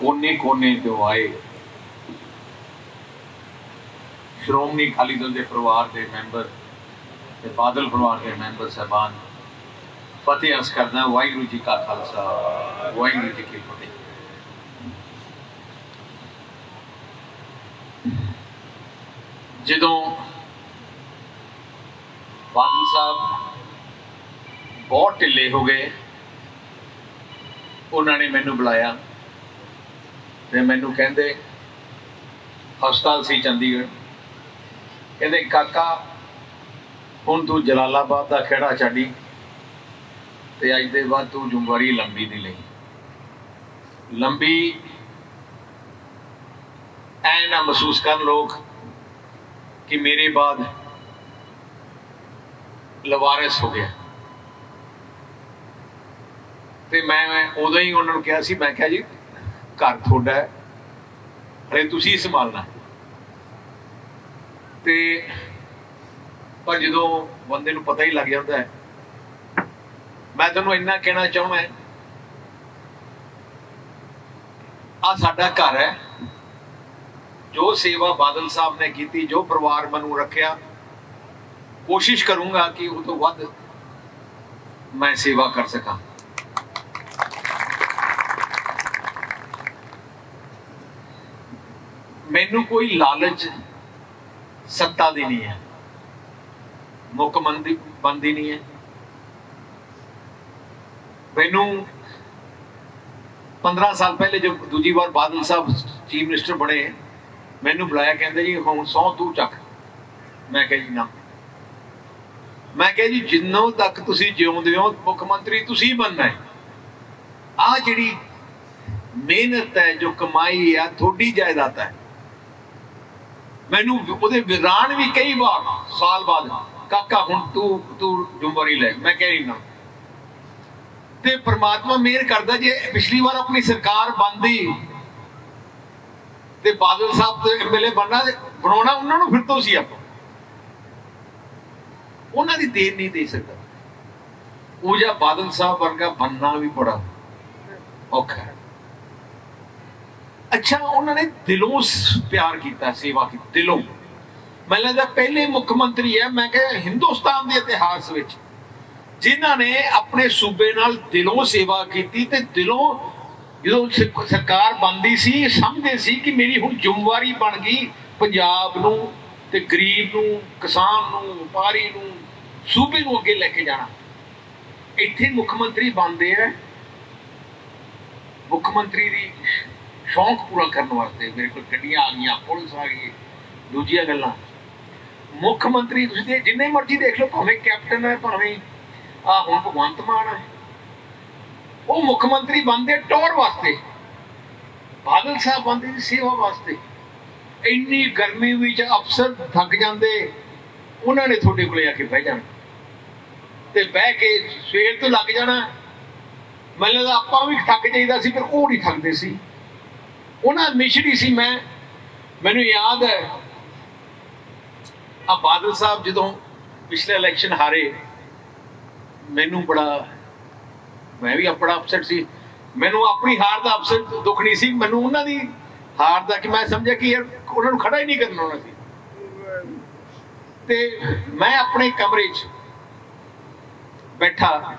ਕੋਨੇ ਕੋਨੇ ਤੋਂ ਆਏ। ਸ਼੍ਰੋਮਣੀ ਅਕਾਲੀ ਦਲ ਦੇ ਪਰਿਵਾਰ ਦੇ ਮੈਂਬਰ ਤੇ ਬਾਦਲ ਪਰਿਵਾਰ ਦੇ ਮੈਂਬਰ ਸਹਿਬਾਨ ਫਤਿਹ ਅਰਜ਼ ਕਰਦਾ ਵਾਹਿਗੁਰੂ ਜੀ ਕਾ ਖਾਲਸਾ, ਵਾਹਿਗੁਰੂ ਜੀ ਕੀ ਫਤਿਹ। ਜਦੋਂ ਬਾਦਲ ਸਾਹਿਬ ਬਹੁਤ ਢਿੱਲੇ ਹੋ ਗਏ, ਉਹਨਾਂ ਨੇ ਮੈਨੂੰ ਬੁਲਾਇਆ। ਤੇ ਮੈਨੂੰ ਕਹਿੰਦੇ, ਹਸਪਤਾਲ ਸੀ ਚੰਡੀਗੜ੍ਹ। ਕਹਿੰਦੇ, ਕਾਕਾ, ਹੁਣ ਤੂੰ ਜਲਾਲਾਬਾਦ ਦਾ ਖੇੜਾ ਛੱਡੀ ਤੇ ਅੱਜ ਦੇ ਬਾਅਦ ਤੂੰ ਜ਼ਿੰਮੇਵਾਰੀ ਲੰਬੀ ਦੀ ਲਈ। ਲੰਬੀ ਐ ਨਾ ਮਹਿਸੂਸ ਕਰਨ ਲੋਕ ਕਿ ਮੇਰੇ ਬਾਅਦ ਲਵਾਰਿਸ ਹੋ ਗਿਆ। ਤੇ ਮੈਂ ਉਦੋਂ ਹੀ ਉਹਨਾਂ ਨੂੰ ਕਿਹਾ ਸੀ, ਮੈਂ ਕਿਹਾ ਜੀ ਘਰ ਤੁਹਾਡਾ ਹੈ ਹਲੇ ਤੁਸੀਂ ਸੰਭਾਲਣਾ। ਤੇ ਪਰ ਜਦੋਂ ਬੰਦੇ ਨੂੰ ਪਤਾ ਹੀ ਲੱਗ ਜਾਂਦਾ ਹੈ, ਮੈਂ ਤੁਹਾਨੂੰ ਇੰਨਾ ਕਹਿਣਾ ਚਾਹੁੰਦਾ ਆ ਸਾਡਾ ਘਰ ਹੈ, ਜੋ ਸੇਵਾ ਬਾਦਲ ਸਾਹਿਬ ਨੇ ਕੀਤੀ, ਜੋ ਪਰਿਵਾਰ ਮੈਨੂੰ ਰੱਖਿਆ, ਕੋਸ਼ਿਸ਼ ਕਰੂੰਗਾ ਕਿ ਉਹ ਤੋਂ ਵੱਧ ਮੈਂ ਸੇਵਾ ਕਰ ਸਕਾਂ। ਮੈਨੂੰ ਕੋਈ ਲਾਲਚ ਸੱਤਾ ਦੀ ਨਹੀਂ ਹੈ। ਮੁੱਖ ਮੰਤਰੀ ਬੰਦੀ ਨਹੀਂ ਹੈ। ਮੈਨੂੰ 15 ਸਾਲ ਪਹਿਲੇ ਜੋ ਦੂਜੀ ਵਾਰ ਬਾਦਲ ਸਾਹਿਬ ਚੀਫ ਮਿਨਿਸਟਰ ਬਣੇ, ਮੈਨੂੰ ਬੁਲਾਇਆ, ਕਹਿੰਦੇ ਜੀ, ਹੁਣ ਸੌ ਤੂੰ ਚੱਕ। ਮੈਂ ਕਿਹਾ ਜੀ, ਨਾ। ਮੈਂ ਕਿਹਾ ਜੀ, ਜਿੰਨੋਂ ਤੱਕ ਤੁਸੀਂ ਜਿਉਂਦੇ ਹੋ, ਮੁੱਖ ਮੰਤਰੀ ਤੁਸੀਂ ਬਣਨਾ ਹੈ। ਆ ਜਿਹੜੀ ਮਿਹਨਤ ਹੈ, ਜੋ ਕਮਾਈ ਆ ਤੁਹਾਡੀ ਜਾਇਦਾਦ ਹੈ। ਮੈਨੂੰ ਉਹਦੇ ਵਿਰਾਨ ਵੀ ਕਈ ਵਾਰ, ਸਾਲ ਬਾਅਦ, ਕਾਕਾ ਹੁਣ ਤੂੰ ਤੂੰ ਜ਼ਿੰਮੇਵਾਰੀ ਲੈ, ਮੈਂ ਕਹਿ ਰਹੀ ਨਾ। ਤੇ ਪ੍ਰਮਾਤਮਾ ਮਿਹਰ ਕਰਦਾ ਜੇ ਪਿਛਲੀ ਵਾਰ ਆਪਣੀ ਸਰਕਾਰ ਬੰਦੀ ਤੇ ਬਾਦਲ ਸਾਹਿਬ ਤੇ ਐਮਐਲਏ ਬਣਨਾ ਬਣਾਉਣਾ ਉਹਨਾਂ ਨੂੰ ਫਿਰ ਤੋਂ ਸੀ ਆਪਾਂ। ਉਹਨਾਂ ਦੀ ਦੇਰ ਨਹੀਂ ਦੇ ਸਕਦਾ। ਉਹ ਜਾਂ ਬਾਦਲ ਸਾਹਿਬ ਵਰਗਾ ਬੰਨਾ ਵੀ ਬੜਾ ਔਖਾ ਹੈ। ਅੱਛਾ, ਉਹਨਾਂ ਨੇ ਦਿਲੋਂ ਪਿਆਰ ਕੀਤਾ, ਸੇਵਾ ਕੀਤੀ, ਦਿਲੋਂ। ਮੈਨੂੰ ਲੱਗਦਾ ਪਹਿਲੇ ਮੁੱਖ ਮੰਤਰੀ ਹੈ, ਮੈਂ ਕਿਹਾ ਹਿੰਦੁਸਤਾਨ ਦੇ ਇਤਿਹਾਸ ਵਿੱਚ। ਜਿਨ੍ਹਾਂ ਨੇ ਆਪਣੇ ਸੂਬੇ ਨਾਲ ਦਿਲੋਂ ਸੇਵਾ ਕੀਤੀ ਤੇ ਦਿਲੋਂ ਜਦੋਂ ਸਰਕਾਰ ਬਣਦੀ ਸੀ, ਸਮਝਦੇ ਸੀ ਕਿ ਮੇਰੀ ਹੁਣ ਜ਼ਿੰਮੇਵਾਰੀ ਬਣ ਗਈ ਪੰਜਾਬ ਨੂੰ ਤੇ ਗਰੀਬ ਨੂੰ, ਕਿਸਾਨ ਨੂੰ, ਵਪਾਰੀ ਨੂੰ, ਸੂਬੇ ਨੂੰ ਅੱਗੇ ਲੈ ਕੇ ਜਾਣਾ। ਇੱਥੇ ਮੁੱਖ ਮੰਤਰੀ ਬਣਦੇ ਆ। ਮੁੱਖ ਮੰਤਰੀ ਦੀ ਸ਼ੌਂਕ ਪੂਰਾ ਕਰਨ ਵਾਸਤੇ ਮੇਰੇ ਕੋਲ ਗੱਡੀਆਂ ਆ ਗਈਆਂ, ਪੁਲਿਸ ਆ ਗਈ, ਦੂਜੀਆਂ ਗੱਲਾਂ। ਮੁੱਖ ਮੰਤਰੀ, ਤੁਸੀਂ ਜਿੰਨੇ ਮਰਜ਼ੀ ਦੇਖ ਲਓ, ਭਾਵੇਂ ਕੈਪਟਨ ਹੈ, ਭਾਵੇਂ, ਆ ਹੁਣ ਭਗਵੰਤ ਮਾਨ ਹੈ। ਉਹ ਮੁੱਖ ਮੰਤਰੀ ਬਣਦੇ ਟੌਰ ਵਾਸਤੇ, ਬਾਦਲ ਸਾਹਿਬ ਬਣਦੇ ਸੀ ਸੇਵਾ ਵਾਸਤੇ। ਇੰਨੀ ਗਰਮੀ ਵਿੱਚ ਅਫਸਰ ਥੱਕ ਜਾਂਦੇ, ਉਹਨਾਂ ਨੇ ਤੁਹਾਡੇ ਕੋਲੇ ਆ ਕੇ ਬਹਿ ਜਾਣਾ। ਤੇ ਬਹਿ ਕੇ ਸਵੇਰ ਤੋਂ ਲੱਗ ਜਾਣਾ। ਮੈਨੂੰ ਲੱਗਦਾ ਆਪਾਂ ਵੀ ਥੱਕ ਜਾਈਦਾ ਸੀ, ਪਰ ਉਹ ਨਹੀਂ ਥੱਕਦੇ ਸੀ। ਉਹਨਾਂ ਮਿਸ਼ਰੀ ਸੀ ਮੈਂ। ਮੈਨੂੰ ਯਾਦ ਹੈ ਆ ਬਾਦਲ ਸਾਹਿਬ ਜਦੋਂ ਪਿਛਲੇ ਇਲੈਕਸ਼ਨ ਹਾਰੇ, ਮੈਨੂੰ ਬੜਾ, ਮੈਂ ਵੀ ਆਪਣਾ ਅਪਸੈਟ ਸੀ। ਮੈਨੂੰ ਆਪਣੀ ਹਾਰ ਦਾ ਅਪਸੈਟ ਦੁੱਖ ਨਹੀਂ ਸੀ, ਮੈਨੂੰ ਉਹਨਾਂ ਦੀ ਹਾਰ ਦਾ ਕਿ ਮੈਂ ਸਮਝਿਆ ਕਿ ਯਾਰ ਉਹਨਾਂ ਨੂੰ ਖੜਾ ਹੀ ਨਹੀਂ ਕਰਨਾ ਹੋਣਾ ਸੀ। ਤੇ ਮੈਂ ਆਪਣੇ ਕਮਰੇ 'ਚ ਬੈਠਾ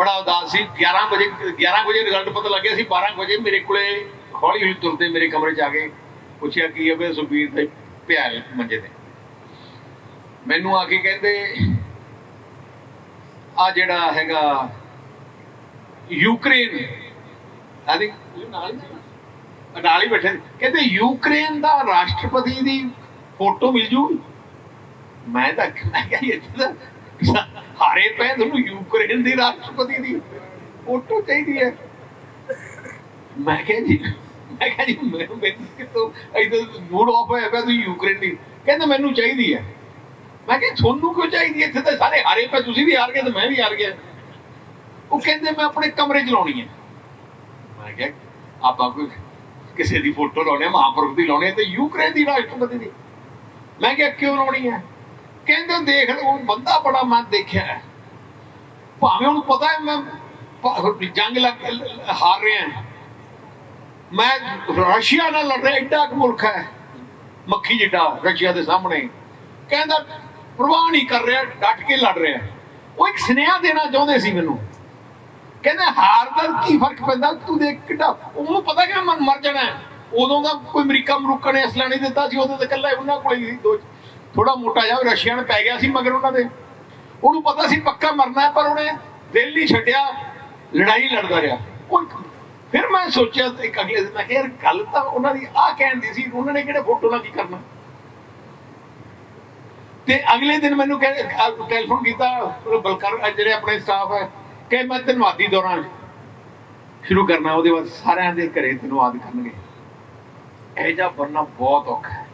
ਬੜਾ ਉਦਾਸ ਸੀ। 11 ਵਜੇ 11 ਵਜੇ ਰਿਜ਼ਲਟ ਪਤਾ ਲੱਗਿਆ ਸੀ 12 ਵਜੇ ਮੇਰੇ ਕੋਲੇ ਹੌਲੀ ਹੌਲੀ ਤੁਰਦੇ ਮੇਰੇ ਕਮਰੇ 'ਚ ਆ ਕੇ ਪੁੱਛਿਆ ਕੀ ਹੈ ਵੀ ਸੁਖਬੀਰ ਤੇ ਪਿਆ ਮੰਜੇ ਤੇ। ਮੈਨੂੰ ਆ ਕੇ ਕਹਿੰਦੇ, ਆ ਜਿਹੜਾ ਹੈਗਾ ਯੂਕਰੇਨ ਆਦੀ ਨਾਲ ਹੀ ਨਾਲ ਹੀ ਬੈਠੇ ਸੀ। ਕਹਿੰਦੇ ਯੂਕਰੇਨ ਦਾ ਰਾਸ਼ਟਰਪਤੀ ਦੀ ਫੋਟੋ ਮਿਲ ਜੂ। ਮੈਂ ਤਾਂ, ਮੈਂ ਕਿਹਾ ਇਹ ਤਾਂ ਹਾਰੇ ਪਏ ਤੁਹਾਨੂੰ ਯੂਕਰੇਨ ਦੀ ਰਾਸ਼ਟਰਪਤੀ ਦੀ ਫੋਟੋ ਚਾਹੀਦੀ ਹੈ। ਮੈਂ ਕਿਹਾ ਜੀ ਮੈਂ ਕਿਹਾ ਜੀ ਮੈਨੂੰ ਮੈਨੂੰ ਕਿਤੋਂ ਇਧਰ ਮੂਡ ਆਫ ਹੋਇਆ ਪਿਆ ਤੁਸੀਂ ਯੂਕਰੇਨ ਦੀ। ਕਹਿੰਦਾ ਮੈਨੂੰ ਚਾਹੀਦੀ ਹੈ। ਮੈਂ ਕਿਹਾ ਤੁਹਾਨੂੰ ਕਿਉਂ ਚਾਹੀਦੀ ਹੈ? ਇੱਥੇ ਤਾਂ ਸਾਰੇ ਹਾਰੇ ਪਏ ਤੁਸੀਂ ਵੀ ਹਾਰ ਗਏ ਤੇ ਮੈਂ ਵੀ ਹਾਰ ਗਿਆ। ਉਹ ਕਹਿੰਦੇ ਮੈਂ ਆਪਣੇ ਕਮਰੇ 'ਚ ਲਾਉਣੀ ਹੈ। ਮੈਂ ਕਿਹਾ ਆਪਾਂ ਕੋਈ ਕਿਸੇ ਦੀ ਫੋਟੋ ਲਾਉਣੇ ਆ, ਮਹਾਂਪੁਰਖ ਦੀ ਲਾਉਣੀ ਹੈ ਤੇ ਯੂਕਰੇਨ ਦੀ ਰਾਸ਼ਟਰਪਤੀ ਦੀ। ਮੈਂ ਕਿਹਾ ਕਿਉਂ ਲਾਉਣੀ ਹੈ? ਕਹਿੰਦੇ ਦੇਖ ਲਓ ਬੰਦਾ ਬੜਾ ਮੈਂ ਦੇਖਿਆ ਭਾਵੇਂ ਉਹਨੂੰ ਪਤਾ ਹੈ, ਮੈਂ ਜੰਗ ਲੱਗ ਹਾਰ ਰਿਹਾ ਮੈਂ ਰਸ਼ੀਆ ਨਾਲ ਲੜ ਰਿਹਾ, ਐਡਾ ਕੁ ਮੁਲਕ ਹੈ। ਮੱਖੀ ਜਿੱਡਾ ਰਸ਼ੀਆ ਦੇ ਸਾਹਮਣੇ। ਕਹਿੰਦਾ ਪ੍ਰਵਾਹ ਨਹੀਂ ਕਰ ਰਿਹਾ, ਡਟ ਕੇ ਲੜ ਰਿਹਾ। ਉਹ ਇੱਕ ਸੁਨੇਹਾ ਦੇਣਾ ਚਾਹੁੰਦੇ ਸੀ ਮੈਨੂੰ। ਕਹਿੰਦੇ ਹਾਰ ਦਾ ਕੀ ਫ਼ਰਕ ਪੈਂਦਾ? ਤੂੰ ਦੇਖ ਕਿੱਡਾ ਉਹਨੂੰ ਪਤਾ ਕਿ ਮੈਂ ਮਰ ਜਾਣਾ ਉਦੋਂ ਦਾ ਕੋਈ ਅਮਰੀਕਾ ਮਰੂਕਾ ਨੇ ਅਸਲਾ ਨਹੀਂ ਦਿੱਤਾ ਸੀ, ਉਦੋਂ ਤਾਂ ਇਕੱਲਾ ਉਹਨਾਂ ਕੋਲ ਹੀ ਸੀ, ਦੋ ਥੋੜਾ ਮੋਟਾ ਜਿਹਾ ਰਸ਼ੀਆ ਪੈ ਗਿਆ ਸੀ ਮਗਰ ਉਹਨਾਂ ਦੇ। ਉਹਨੂੰ ਪਤਾ ਸੀ ਪੱਕਾ ਮਰਨਾ ਹੈ, ਪਰ ਉਹਨੇ ਦਿਲ ਨਹੀਂ ਛੱਡਿਆ, ਲੜਾਈ ਲੜਦਾ ਰਿਹਾ। ਉਹ ਫਿਰ ਮੈਂ ਸੋਚਿਆ ਇੱਕ ਅਗਲੇ ਦਿਨ ਮੈਂ ਕਿਹਾ ਗੱਲ ਤਾਂ ਉਹਨਾਂ ਦੀ ਆਹ ਕਹਿਣ ਦੀ ਸੀ, ਉਹਨਾਂ ਨੇ ਕਿਹੜੇ ਫੋਟੋ ਨਾਲ ਕੀ ਕਰਨਾ? ਤੇ ਅਗਲੇ ਦਿਨ ਮੈਨੂੰ ਕਹਿੰਦੇ ਟੈਲੀਫੋਨ ਕੀਤਾ ਬਲਕਰ ਜਿਹੜੇ ਆਪਣੇ ਸਟਾਫ ਹੈ, ਕਿ ਮੈਂ ਧੰਨਵਾਦੀ ਦੌਰਾਨ ਸ਼ੁਰੂ ਕਰਨਾ, ਉਹਦੇ ਬਾਅਦ ਸਾਰਿਆਂ ਦੇ ਘਰੇ ਧੰਨਵਾਦ ਕਰਨਗੇ। ਇਹ ਜਿਹਾ ਵਰਨਾ ਬਹੁਤ ਔਖਾ ਹੈ।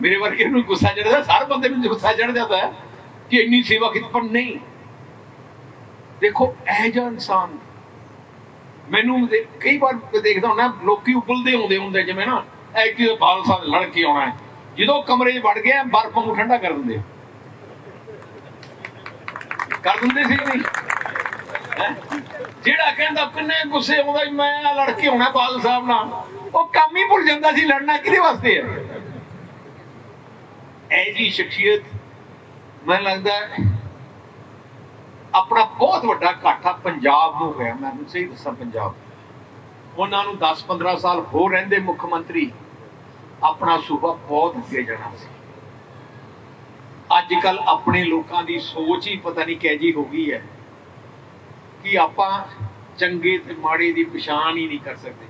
ਮੇਰੇ ਵਰਗੇ ਨੂੰ ਗੁੱਸਾ ਚੜਦਾ ਹਰ ਬੰਦੇ ਨੂੰ ਗੁੱਸਾ ਚੜ ਜਾਂਦਾ ਹੈ ਕਿ ਇੰਨੀ ਸੇਵਾ ਕੀਤੀ, ਪਰ ਨਹੀਂ। ਦੇਖੋ, ਇਹ ਜਿਹਾ ਇਨਸਾਨ ਮੈਨੂੰ ਕਈ ਵਾਰ ਦੇਖਦਾ ਹੁੰਦਾ, ਲੋਕੀ ਉਬਲਦੇ ਆਉਂਦੇ ਹੁੰਦੇ ਜਿਵੇਂ ਨਾ ਐਕਟੀ ਦੇ ਬਾਲ ਸਾਹ ਲੜ ਕੇ ਆਉਣਾ ਹੈ। ਜਦੋਂ ਕਮਰੇ 'ਚ ਵੜ ਗਿਆ, ਬਰਫ਼ ਨੂੰ ਠੰਡਾ ਕਰ ਦਿੰਦੇ ਕਰ ਦਿੰਦੇ ਸੀ ਨਹੀਂ? ਜਿਹੜਾ ਕਹਿੰਦਾ, ਕਿੰਨੇ ਗੁੱਸੇ ਆਉਂਦਾ ਮੈਂ ਆਹ ਲੜ ਕੇ ਆਉਣਾ ਬਾਦਲ ਸਾਹਿਬ ਨਾਲ, ਉਹ ਕੰਮ ਹੀ ਭੁੱਲ ਜਾਂਦਾ ਸੀ ਲੜਨਾ ਕਿਹਦੇ ਵਾਸਤੇ ਹੈ? ਇਹ ਜੀ ਸ਼ਖਸੀਅਤ, ਮੈਨੂੰ ਲੱਗਦਾ ਆਪਣਾ ਬਹੁਤ ਵੱਡਾ ਘਾਟਾ ਪੰਜਾਬ ਨੂੰ ਹੋਇਆ। ਮੈਂ ਤੁਹਾਨੂੰ ਸਹੀ ਦੱਸਾਂ ਪੰਜਾਬ। ਉਹਨਾਂ ਨੂੰ 10-15 ਸਾਲ ਹੋਰ ਰਹਿੰਦੇ ਮੁੱਖ ਮੰਤਰੀ, ਆਪਣਾ ਸੂਬਾ ਬਹੁਤ ਅੱਗੇ ਜਾਣਾ ਸੀ। ਅੱਜ ਕੱਲ ਆਪਣੇ ਲੋਕਾਂ ਦੀ ਸੋਚ ਹੀ ਪਤਾ ਨਹੀਂ ਕਿਹੋ ਜਿਹੀ ਹੋ ਗਈ ਹੈ ਕਿ ਆਪਾਂ ਚੰਗੇ ਤੇ ਮਾੜੇ ਦੀ ਪਛਾਣ ਹੀ ਨਹੀਂ ਕਰ ਸਕਦੇ।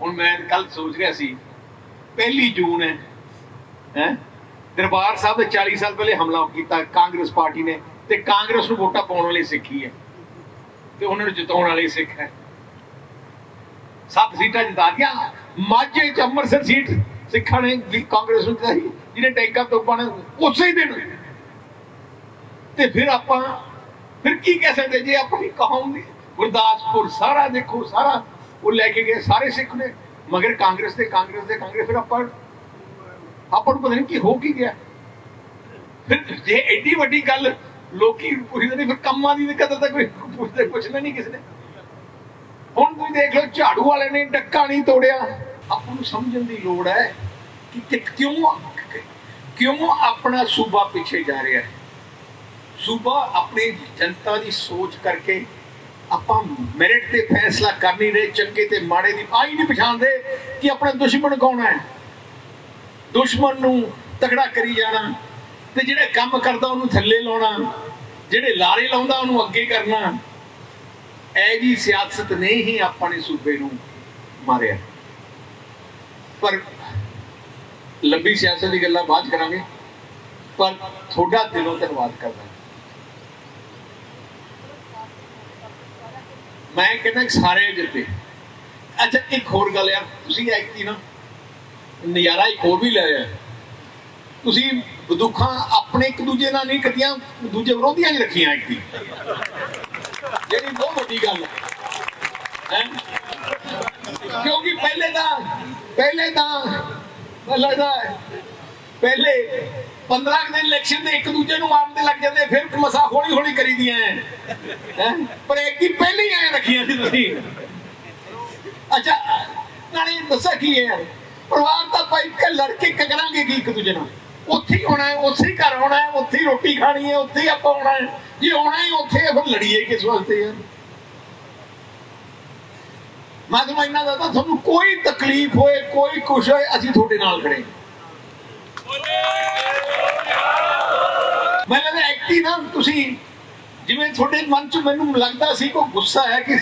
ਹੁਣ ਮੈਂ ਕੱਲ ਸੋਚ ਰਿਹਾ ਸੀ, ਪਹਿਲੀ ਜੂਨ ਹੈ ਹੈ? ਦਰਬਾਰ ਸਾਹਿਬ ਦੇ 40 ਸਾਲ ਪਹਿਲੇ ਹਮਲਾ ਕੀਤਾ, ਕਾਂਗਰਸ ਪਾਰਟੀ ਨੇ, ਤੇ ਕਾਂਗਰਸ ਨੂੰ ਵੋਟਾਂ ਪਾਉਣ ਵਾਲੇ ਸਿੱਖੀ ਹੈ ਤੇ ਉਹਨਾਂ ਨੂੰ ਜਿਤਾਉਣ ਵਾਲੇ ਸਿੱਖ ਹੈ। ਸੱਤ ਸੀਟਾਂ ਜਿਤਾ ਗਿਆ। ਮਾਝੇ ਚ ਅੰਮ੍ਰਿਤਸਰ ਸੀਟ ਸਿੱਖਾਂ ਨੇ ਕਾਂਗਰਸ ਨੂੰ ਜਿਤਾਈ, ਜਿਹਨੇ ਟੈਂਕਾਂ ਤੋਂ ਪਾਣੇ ਉਸੇ ਹੀ ਦਿਨ। ਤੇ ਫਿਰ ਆਪਾਂ, ਫਿਰ ਕੀ ਕਹਿ ਸਕਦੇ ਜੇ ਆਪਣੀ ਕੌਮ ਦੀ ਗੁਰਦਾਸਪੁਰ ਸਾਰਾ ਦੇਖੋ, ਸਾਰਾ ਉਹ ਲੈ ਕੇ ਗਏ ਸਾਰੇ ਸਿੱਖ ਨੇ। ਮਗਰ ਕਾਂਗਰਸ ਦੇ ਕਾਂਗਰਸ ਦੇ, ਕਾਂਗਰਸ, ਫਿਰ ਆਪਾਂ ਆਪਾਂ ਨੂੰ ਪਤਾ ਨਹੀਂ ਕੀ ਹੋ ਕੀ ਗਿਆ। ਫਿਰ ਜੇ ਐਡੀ ਵੱਡੀ ਗੱਲ ਲੋਕੀ ਪੁੱਛਦੇ ਨਹੀਂ ਫਿਰ ਕੰਮਾਂ ਦੀ ਕਦਰ ਤਾਂ ਕੋਈ ਪੁੱਛਦੇ ਪੁੱਛਣਾ ਨਹੀਂ ਕਿਸੇ ਨੇ। ਹੁਣ ਤੁਸੀਂ ਦੇਖ ਲਓ, ਝਾੜੂ ਵਾਲੇ ਨੇ ਡੱਕਾ ਨਹੀਂ ਤੋੜਿਆ। ਆਪਾਂ ਨੂੰ ਸਮਝਣ ਦੀ ਲੋੜ ਹੈ ਕਿ ਕਿਉਂ ਕਿਉਂ ਆਪਣਾ ਸੂਬਾ ਪਿੱਛੇ ਜਾ ਰਿਹਾ ਹੈ? ਸੂਬਾ ਆਪਣੀ ਜਨਤਾ ਦੀ ਸੋਚ ਕਰਕੇ ਆਪਾਂ ਮੈਰਿਟ ਤੇ ਫੈਸਲਾ ਕਰ ਨਹੀਂ ਰਹੇ, ਚੰਗੇ ਤੇ ਮਾੜੇ ਦੀ ਆਈ ਨਹੀਂ ਪਛਾਣਦੇ ਕਿ ਆਪਣਾ ਦੁਸ਼ਮਣ ਕੌਣ ਹੈ? ਦੁਸ਼ਮਣ ਨੂੰ ਤਗੜਾ ਕਰੀ ਜਾਣਾ ਤੇ ਜਿਹੜੇ ਕੰਮ ਕਰਦਾ ਉਹਨੂੰ ਥੱਲੇ ਲਾਉਣਾ, ਜਿਹੜੇ ਲਾਰੇ ਲਾਉਂਦਾ ਉਹਨੂੰ ਅੱਗੇ ਕਰਨਾ, ਇਹ ਜੀ ਸਿਆਸਤ ਨੇ ਹੀ ਆਪਣੇ ਸੂਬੇ ਨੂੰ ਮਾਰਿਆ। ਪਰ ਲੰਬੀ ਸਿਆਸਤ ਦੀ ਗੱਲਾਂ ਬਾਅਦ ਕਰਾਂਗੇ, ਪਰ ਤੁਹਾਡਾ ਦਿਲੋਂ ਧੰਨਵਾਦ ਕਰਦਾ। ਮੈਂ ਕਹਿੰਦਾ ਸਾਰੇ ਜਿੱਤੇ ਅੱਛਾ, ਇੱਕ ਹੋਰ ਗੱਲ ਯਾਰ, ਤੁਸੀਂ ਐਕਟੀ ਨਾ ਨਜ਼ਾਰਾ ਇੱਕ ਹੋਰ ਵੀ ਲੈ ਲਿਆ ਤੁਸੀਂ ਬੰਦੂਕਾਂ ਆਪਣੇ ਇੱਕ ਦੂਜੇ ਨਾਲ ਨਹੀਂ ਕੱਟੀਆਂ, ਦੂਜੇ ਵਿਰੋਧੀਆਂ 'ਚ ਰੱਖੀਆਂ ਐਕਟੀ ਜਿਹੜੀ ਬਹੁਤ ਵੱਡੀ ਗੱਲ ਹੈ। ਕਿਉਂਕਿ ਪਹਿਲੇ ਤਾਂ ਪਹਿਲੇ ਤਾਂ ਲੱਗਦਾ ਪਹਿਲੇ 15 ਕੁ ਦਿਨ ਇਲੈਕਸ਼ਨ ਦੇ ਇੱਕ ਦੂਜੇ ਨੂੰ ਮਾਰਨ ਤੇ ਲੱਗ ਜਾਂਦੇ, ਫਿਰ ਮਸਾ ਹੌਲੀ ਹੌਲੀ ਕਰੀਦੀਆਂ ਹੈ? ਪਰ ਇੱਕ ਦੀ ਪਹਿਲੀ ਹੀ ਐ ਰੱਖੀਆਂ ਸੀ ਤੁਸੀਂ। ਅੱਛਾ, ਨਾਲੇ ਦੱਸਿਆ ਕੀ ਹੈ ਪਰਿਵਾਰ ਤਾਂ ਭਾਈ ਕਿ ਲੜਕੇ ਕਰਾਂਗੇ ਕੀ ਇੱਕ ਦੂਜੇ ਨਾਲ? ਉੱਥੇ ਹੋਣਾ ਹੈ, ਉੱਥੇ ਘਰ ਹੋਣਾ ਹੈ, ਉੱਥੇ ਰੋਟੀ ਖਾਣੀ ਹੈ, ਉੱਥੇ ਆਪਾਂ ਹੋਣਾ ਹੈ। ਜੇ ਹੋਣਾ ਹੀ ਉੱਥੇ ਫਿਰ ਲੜੀਏ ਕਿਸ ਵਾਸਤੇ ਯਾਰ? ਮੈਂ ਤੁਹਾਨੂੰ ਇੰਨਾ ਦੱਸਦਾ ਤੁਹਾਨੂੰ ਕੋਈ ਤਕਲੀਫ ਹੋਏ, ਕੋਈ ਕੁਛ ਹੋਏ, ਅਸੀਂ ਤੁਹਾਡੇ ਨਾਲ ਖੜੇ ਮੈਂ ਲੱਗਦਾ ਐਕਟੀ ਨਾ, ਤੁਸੀਂ ਜਿਵੇਂ ਤੁਹਾਡੇ ਮਨ ਚ ਮੈਨੂੰ ਲੱਗਦਾ ਸੀ, ਕੋਈ ਗੁੱਸਾ ਹੈ ਕਿ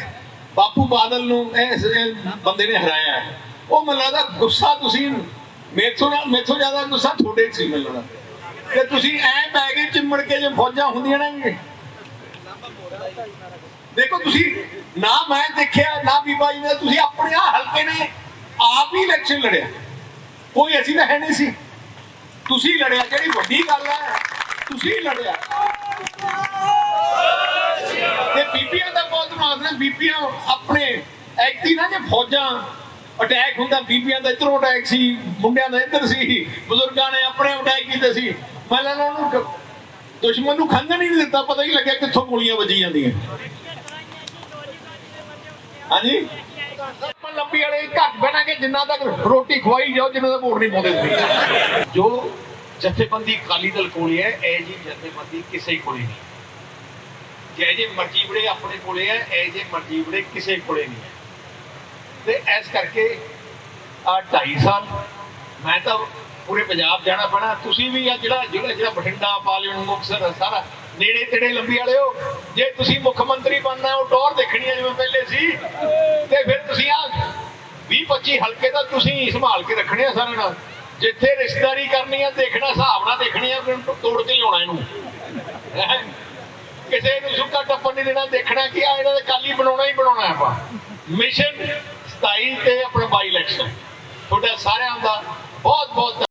ਬਾਪੂ ਬਾਦਲ ਨੂੰ ਇਸ ਇਸ ਬੰਦੇ ਨੇ ਹਰਾਇਆ ਹੈ। ਉਹ ਮੈਨੂੰ ਲੱਗਦਾ ਗੁੱਸਾ ਤੁਸੀਂ, ਮੇਥੋਂ ਨਾਲ ਮੇਥੋਂ ਜ਼ਿਆਦਾ ਗੁੱਸਾ ਤੁਹਾਡੇ ਸੀ ਮੈਨੂੰ ਤੇ ਤੁਸੀਂ ਐ ਪੈ ਗਏ ਚਿੰਮੜ ਕੇ ਜੇ ਫੌਜਾਂ ਹੁੰਦੀਆਂ ਨਾ ਦੇਖੋ ਤੁਸੀਂ ਨਾ ਮੈਂ ਦੇਖਿਆ, ਨਾ ਬੀਬਾ ਜੀ ਨੇ, ਤੁਸੀਂ ਆਪਣੇ ਆ ਹਲਕੇ ਨੇ ਆਪ ਹੀ ਇਲੈਕਸ਼ਨ ਲੜਿਆ। ਕੋਈ ਅਸੀਂ ਤਾਂ ਹੈ ਨਹੀਂ ਸੀ। ਤੁਸੀਂ ਲੜਿਆ, ਜਿਹੜੀ ਵੱਡੀ ਗੱਲ ਹੈ, ਤੁਸੀਂ ਲੜਿਆ। ਤੇ ਬੀਬੀਆਂ ਦਾ ਬਹੁਤ ਧੰਨਵਾਦ ਬੀਬੀਆਂ ਆਪਣੇ ਐਕਟੀ ਨਾ ਜੇ ਫੌਜਾਂ ਅਟੈਕ ਹੁੰਦਾ, ਬੀਬੀਆਂ ਦਾ ਇਧਰੋਂ ਅਟੈਕ ਸੀ, ਮੁੰਡਿਆਂ ਦਾ ਇੱਧਰ ਸੀ, ਬਜ਼ੁਰਗਾਂ ਨੇ ਆਪਣੇ ਅਟੈਕ ਕੀਤੇ ਸੀ। ਮੈਂ ਲੱਗਦਾ ਉਹਨੂੰ ਦੁਸ਼ਮਣ ਨੂੰ ਖੰਘਣ ਹੀ ਨਹੀਂ ਦਿੱਤਾ, ਪਤਾ ਹੀ ਲੱਗਿਆ ਕਿੱਥੋਂ ਗੋਲੀਆਂ ਵੱਜੀ ਜਾਂਦੀਆਂ। ਹਾਂਜੀ? ਲੰਬੀ ਵਾਲੇ ਘੱਟ ਬਹਿਣਾ ਕਿ ਜਿੰਨਾ ਤੱਕ ਰੋਟੀ ਖਵਾਈ ਜਾਓ, ਜਿੰਨਾ ਤੱਕ ਵੋਟ ਨਹੀਂ ਪਾਉਂਦੇ ਤੁਸੀਂ। ਜੋ ਜਥੇਬੰਦੀ ਅਕਾਲੀ ਦਲ ਕੋਲ ਹੈ, ਇਹ ਜੀ ਜਥੇਬੰਦੀ ਕਿਸੇ ਕੋਲੇ ਨਹੀਂ। ਜੇ ਜੇ ਮਰਜ਼ੀ ਬੜੇ ਆਪਣੇ ਕੋਲੇ ਹੈ, ਇਹ ਜੇ ਮਰਜ਼ੀ ਬੜੇ ਕਿਸੇ ਕੋਲੇ ਨਹੀਂ ਇਸ ਕਰਕੇ ਆ 2.5 ਸਾਲ ਮੈਂ ਤਾਂ ਪੂਰੇ ਪੰਜਾਬ ਜਾਣਾ ਪੈਣਾ। ਤੁਸੀਂ ਵੀ ਆ ਜਿਹੜਾ ਜਿਹੜਾ ਜਿਹੜਾ ਬਠਿੰਡਾ ਪਾਰਲੀਮੈਂਟ ਮੁਕਤਸਰ, ਸਾਰਾ ਨੇੜੇ ਤੇੜੇ ਲੰਬੀ ਵਾਲਿਓ ਜੇ ਤੁਸੀਂ ਮੁੱਖ ਮੰਤਰੀ ਬਣਨਾ, ਉਹ ਟੌਰ ਦੇਖਣੀ ਹੈ ਜਿਵੇਂ ਪਹਿਲੇ ਸੀ, ਤੇ ਫਿਰ ਤੁਸੀਂ ਆ 20 25 ਹਲਕੇ ਤਾਂ ਤੁਸੀਂ ਸੰਭਾਲ ਕੇ ਰੱਖਣੇ ਆ ਸਾਰਿਆਂ ਨਾਲ। ਜਿੱਥੇ ਰਿਸ਼ਤੇਦਾਰੀ ਕਰਨੀ ਆ, ਦੇਖਣਾ, ਹਿਸਾਬ ਨਾਲ ਦੇਖਣੀ ਆ ਤੋੜ ਕੇ ਲਿਆਉਣਾ ਇਹਨੂੰ। ਕਿਸੇ ਨੂੰ ਸੁੱਕਾ ਟੱਪਣ ਨਹੀਂ ਦੇਣਾ, ਦੇਖਣਾ ਕਿ ਆ ਇਹਨਾਂ ਦੇ ਕਾਲੀ ਬਣਾਉਣਾ ਹੀ ਬਣਾਉਣਾ ਆਪਾਂ। ਮਿਸ਼ਨ 27 ਤੇ ਆਪਣਾ ਬਾਈ ਇਲੈਕਸ਼ਨ ਤੁਹਾਡਾ ਸਾਰਿਆਂ ਦਾ ਬਹੁਤ ਬਹੁਤ